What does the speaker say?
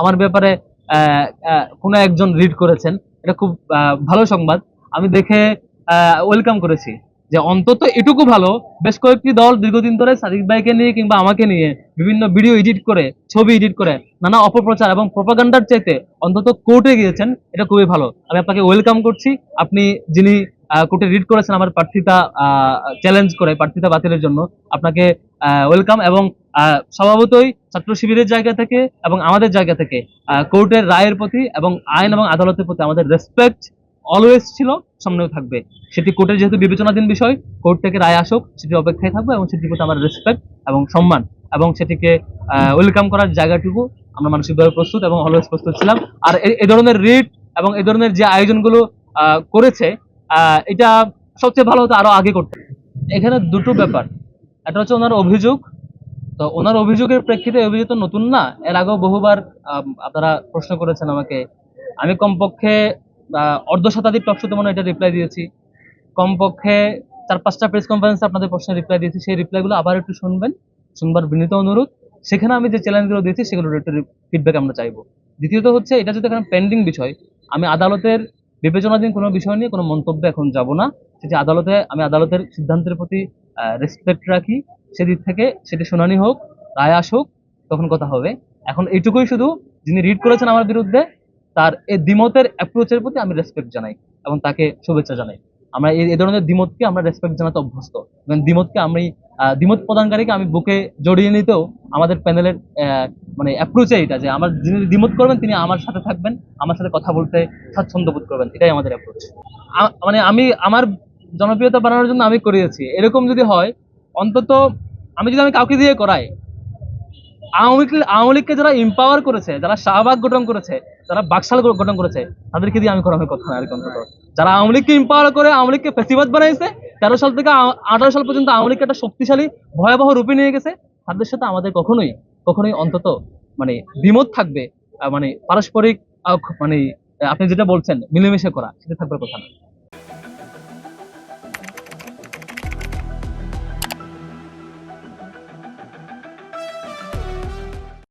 আমার ব্যাপারে কোনো একজন রিড করেছেন। এটা খুব ভালো সংবাদ। আমি দেখে ওয়েলকাম করেছি যে অন্তত এটুকু ভালো, বেশ কয়েকটি দল দীর্ঘদিন ধরে সাদিক ভাইকে নিয়ে কিংবা আমাকে নিয়ে বিভিন্ন ভিডিও এডিট করে, ছবি এডিট করে, নানা অপপ্রচার এবং প্রপাগান্ডার চাইতে অন্তত কোর্টে গিয়েছেন, এটা খুবই ভালো। আমি আপনাকে ওয়েলকাম করছি। আপনি যিনি কোর্টে রিড করেছেন, আমার প্রার্থিতা চ্যালেঞ্জ করে প্রার্থিতা বাতিলের জন্য, আপনাকে ওয়েলকাম এবং স্বভাবতই ছাত্র শিবিরের জায়গা থেকে এবং আমাদের জায়গা থেকে কোর্টের রায়ের প্রতি এবং আইন এবং আদালতের প্রতি আমাদের রেসপেক্ট অলওয়েজ ছিল, সামনেও থাকবে। সেটি কোর্টের যেহেতু বিবেচনাধীন বিষয়, কোর্ট থেকে রায় আসুক, সেটি অপেক্ষায় থাকবে এবং সেটির প্রতি আমার রেসপেক্ট এবং সম্মান এবং সেটিকে ওয়েলকাম করার জায়গাটুকু আমরা মানসিকভাবে প্রস্তুত এবং অলওয়েজ প্রস্তুত ছিলাম। আর এই- ধরনের রিট এবং এই ধরনের যে আয়োজনগুলো করেছে এটা সবচেয়ে ভালো হতো আরও আগে করতে। এখানে দুটো ব্যাপার। একটা হচ্ছে ওনার অভিযোগ তো ওনার অভিযোগের প্রেক্ষিতে অভিযোগ তো নতুন না, এর আগেও বহুবার আপনারা প্রশ্ন করেছেন আমাকে। আমি কমপক্ষে অর্ধ শতাধিক টকশোতে মনে এটা রিপ্লাই দিয়েছি। কমপক্ষে চার পাঁচটা প্রেস কনফারেন্সে আপনাদের প্রশ্নের রিপ্লাই দিয়েছি। সেই রিপ্লাইগুলো আবার একটু শুনবেন, শুনবার বিনীত অনুরোধ। সেখানে আমি যে চ্যালেঞ্জগুলো দিয়েছি সেগুলোর একটু ফিডব্যাক আমরা চাইব। দ্বিতীয়ত হচ্ছে, এটা যদি এখানে পেন্ডিং বিষয়, আমি আদালতের বিবেচনাধীন কোনো বিষয় নিয়ে কোনো মন্তব্য এখন যাব না। সেটি আদালতে, আমি আদালতের সিদ্ধান্তের প্রতি রেসপেক্ট রাখি। সেদিক থেকে সেটি শুনানি হোক, রায় আসুক, তখন কথা হবে। এখন এইটুকুই শুধু, যিনি রিড করেছেন আমার বিরুদ্ধে, তার এই দ্বিমতের অ্যাপ্রোচের প্রতি আমি রেসপেক্ট জানাই এবং তাকে শুভেচ্ছা জানাই। আমরা এই ধরনের দ্বিমতকে আমরা রেসপেক্ট জানাতে অভ্যস্ত। এবং দ্বিমতকে আমি দ্বিমত প্রদানকারীকে আমি বুকে জড়িয়ে নিতেও আমাদের প্যানেলের মানে অ্যাপ্রোচে এটা যে আমার যিনি দ্বিমত করবেন, তিনি আমার সাথে থাকবেন, আমার সাথে কথা বলতে স্বাচ্ছন্দ্য বোধ করবেন, এটাই আমাদের অ্যাপ্রোচ মানে আমি, আমার জনপ্রিয়তা বাড়ানোর জন্য আমি করিয়েছি। এরকম যদি হয় অন্তত আমি যদি আমি কাউকে দিয়ে করাই, আওয়ামী লীগ আওয়ামী লীগকে যারা এম্পাওয়ার করেছে, যারা শাহবাগ গঠন করেছে, যারা বাকশাল গঠন করেছে, তাদেরকে দিয়ে আমি করানোর কথা না আর অন্তত? যারা আওয়ামী লীগকে এম্পাওয়ার করে, আওয়ামী লীগকে ফেসিবাদ বানাইছে, তেরো সাল থেকে আঠারো সাল পর্যন্ত আওয়ামী লীগকে একটা শক্তিশালী, ভয়াবহ রূপে নিয়ে গেছে, তাদের সাথে আমাদের কখনোই কখনোই অন্তত মানে দ্বিমত থাকবে মানে পারস্পরিক মানে আপনি যেটা বলছেন, মিলেমিশে করা, সেটা থাকবার কথা না।